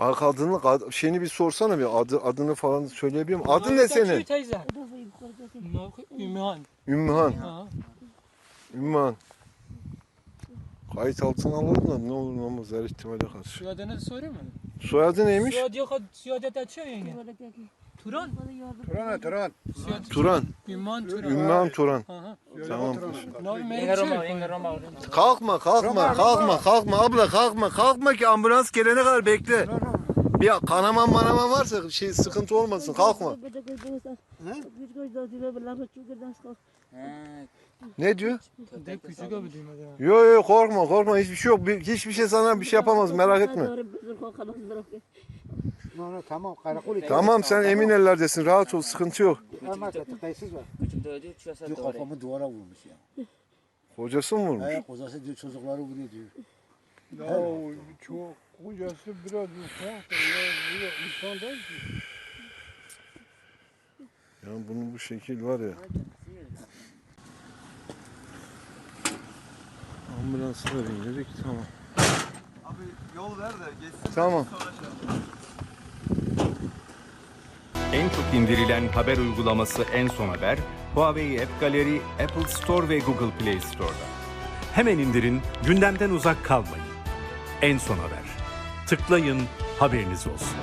Bak adını, ad- şeyini bir sorsana bir adı, adını falan söyleyebiliyor musun? Adın ne senin? Teyze. Ümmühan. Ümmühan. Ha. Ümmühan. Kayıt altına alalım da ne olur ne olmaz her ihtimale karşı. Suadını sorayım mı? Soyadı neymiş? Suad yok. Suadet açıyor yenge. Yukarıdaki. Turan. Turan Turan. Turan. Ümmühan Turan. Ümmühan Turan. Tamam. Ne oldu? Inga Roma, Inga Roma. Kalkma kalkma kalkma kalkma abla kalkma kalkma ki ambulans gelene kadar bekle. Bir kanaman manaman varsa şey sıkıntı olmasın kalkma. Ne diyor? De küçük abi ha. Yo yo korkma korkma hiçbir şey yok. Bir- hiçbir şey sana bir şey yapamaz merak etme. Tamam karakol Tamam sen emin ellerdesin rahat ol sıkıntı yok. Ama tıkaysız var. Küçük dövdü, şu asa Diyor doğru. kafamı duvara vurmuş ya. Hocası mı vurmuş? He kozası diyor çocukları vuruyor diyor. Ya çok kocası biraz ufak da ya bu insan değil ki. Ya bunun bu şekil var ya. Ambulans arayın dedik tamam. Abi yol ver de geçsin. Tamam. En çok indirilen haber uygulaması En Son Haber, Huawei App Gallery, Apple Store ve Google Play Store'da. Hemen indirin, gündemden uzak kalmayın. En son haber. Tıklayın, haberiniz olsun.